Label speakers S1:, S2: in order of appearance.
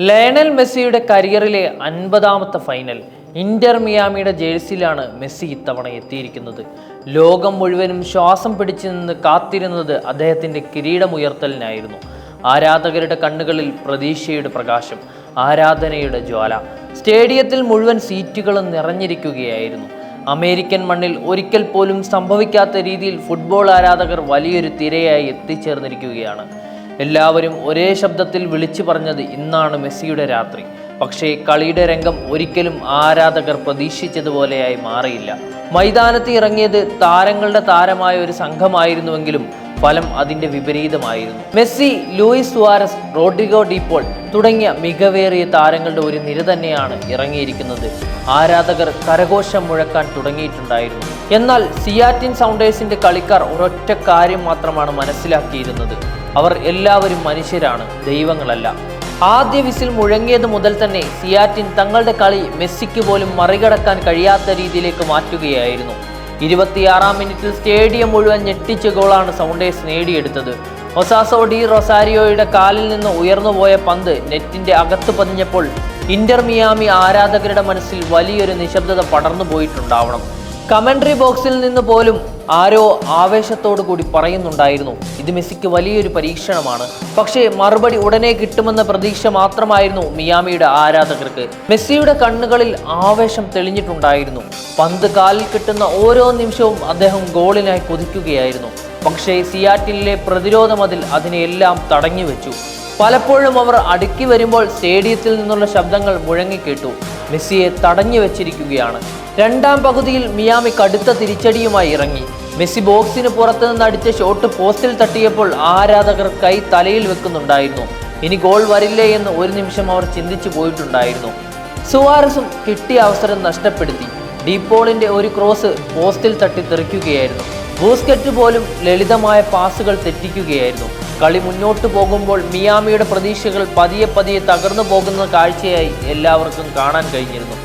S1: Lionel മെസ്സിയുടെ കരിയറിലെ അൻപതാമത്തെ ഫൈനൽ ഇന്റർ മിയാമിയുടെ ജേഴ്സിയിലാണ് മെസ്സി ഇത്തവണ എത്തിയിരിക്കുന്നത്. ലോകം മുഴുവനും ശ്വാസം പിടിച്ചു നിന്ന് കാത്തിരുന്നത് അദ്ദേഹത്തിന്റെ കിരീടമുയർത്തലിനായിരുന്നു. ആരാധകരുടെ കണ്ണുകളിൽ പ്രതീക്ഷയുടെ പ്രകാശം ആരാധനയുടെ ജ്വാല. സ്റ്റേഡിയത്തിൽ മുഴുവൻ സീറ്റുകളും നിറഞ്ഞിരിക്കുകയായിരുന്നു. അമേരിക്കൻ മണ്ണിൽ ഒരിക്കൽ പോലും സംഭവിക്കാത്ത രീതിയിൽ ഫുട്ബോൾ ആരാധകർ വലിയൊരു തിരയായി എത്തിച്ചേർന്നിരിക്കുകയാണ്. എല്ലാവരും ഒരേ ശബ്ദത്തിൽ വിളിച്ചു പറഞ്ഞത് ഇന്നാണ് മെസ്സിയുടെ രാത്രി. പക്ഷേ കളിയുടെ രംഗം ഒരിക്കലും ആരാധകർ പ്രതീക്ഷിച്ചതുപോലെയായി മാറിയില്ല. മൈതാനത്ത് ഇറങ്ങിയത് താരങ്ങളുടെ താരമായ ഒരു സംഘമായിരുന്നുവെങ്കിലും ഫലം അതിന്റെ വിപരീതമായിരുന്നു. Messi Luis Suarez Rodrigo De Paul തുടങ്ങിയ മികവേറിയ താരങ്ങളുടെ ഒരു നിര തന്നെയാണ് ഇറങ്ങിയിരിക്കുന്നത്. ആരാധകർ കരഘോഷം മുഴക്കാൻ തുടങ്ങിയിട്ടുണ്ടായിരുന്നു. എന്നാൽ സിയാറ്റിൻ സൗണ്ടേഴ്സിന്റെ കളിക്കാർ ഒരൊറ്റ കാര്യം മാത്രമാണ് മനസ്സിലാക്കിയിരുന്നത്. അവർ എല്ലാവരും മനുഷ്യരാണ് ദൈവങ്ങളല്ല. ആദ്യ വിസിൽ മുഴങ്ങിയത് മുതൽ തന്നെ സിയാറ്റിൻ തങ്ങളുടെ കളി മെസ്സിക്ക് പോലും മറികടക്കാൻ കഴിയാത്ത രീതിയിലേക്ക് മാറ്റുകയായിരുന്നു. ഇരുപത്തിയാറാം മിനിറ്റിൽ സ്റ്റേഡിയം മുഴുവൻ ഞെട്ടിച്ച ഗോളാണ് സൗണ്ടേഴ്സ് നേടിയെടുത്തത്. ഒസാസോ ഡി റൊസാരിയോയുടെ കാലിൽ നിന്ന് ഉയർന്നുപോയ പന്ത് നെറ്റിന്റെ അകത്ത് പതിഞ്ഞപ്പോൾ ഇന്റർ മിയാമി ആരാധകരുടെ മനസ്സിൽ വലിയൊരു നിശബ്ദത പടർന്നു പോയിട്ടുണ്ടാവണം കമന്ററി ബോക്സിൽ നിന്ന് പോലും ആരോ ആവേശത്തോടു കൂടി പറയുന്നുണ്ടായിരുന്നു. ഇത് മെസ്സിക്ക് വലിയൊരു പരീക്ഷണമാണ്. പക്ഷേ മറുപടി ഉടനെ കിട്ടുമെന്ന പ്രതീക്ഷ മാത്രമായിരുന്നു മിയാമിയുടെ ആരാധകർക്ക്. മെസ്സിയുടെ കണ്ണുകളിൽ ആവേശം തെളിഞ്ഞിട്ടുണ്ടായിരുന്നു. പന്ത് കാലിൽ കിട്ടുന്ന ഓരോ നിമിഷവും അദ്ദേഹം ഗോളിനായി കൊതിക്കുകയായിരുന്നു. പക്ഷേ സിയാറ്റിലെ പ്രതിരോധ മതിൽ അതിനെയെല്ലാം തടഞ്ഞു വെച്ചു പലപ്പോഴും അവർ അടുക്കി വരുമ്പോൾ സ്റ്റേഡിയത്തിൽ നിന്നുള്ള ശബ്ദങ്ങൾ മുഴങ്ങിക്കേട്ടു. മെസ്സിയെ തടഞ്ഞു വെച്ചിരിക്കുകയാണ്. രണ്ടാം പകുതിയിൽ മിയാമി കടുത്ത തിരിച്ചടിയുമായി ഇറങ്ങി. മെസ്സി ബോക്സിന് പുറത്തു നിന്ന് അടിച്ച ഷോട്ട് പോസ്റ്റിൽ തട്ടിയപ്പോൾ ആരാധകർ കൈ തലയിൽ വെക്കുന്നുണ്ടായിരുന്നു. ഇനി ഗോൾ വരില്ലേ എന്ന് ഒരു നിമിഷം അവർ ചിന്തിച്ചു പോയിട്ടുണ്ടായിരുന്നു. സുവാരസും കിട്ടിയ അവസരം നഷ്ടപ്പെടുത്തി. ഡീപോളിന്റെ ഒരു ക്രോസ് പോസ്റ്റിൽ തട്ടി തെറിക്കുകയായിരുന്നു ബൂസ്കറ്റ് പോലും ലളിതമായ പാസുകൾ തെറ്റിക്കുകയായിരുന്നു. കളി മുന്നോട്ട് പോകുമ്പോൾ മിയാമിയുടെ പ്രതീക്ഷകൾ പതിയെ പതിയെ തകർന്നു പോകുന്ന കാഴ്ചയായി എല്ലാവർക്കും കാണാൻ കഴിഞ്ഞിരുന്നു.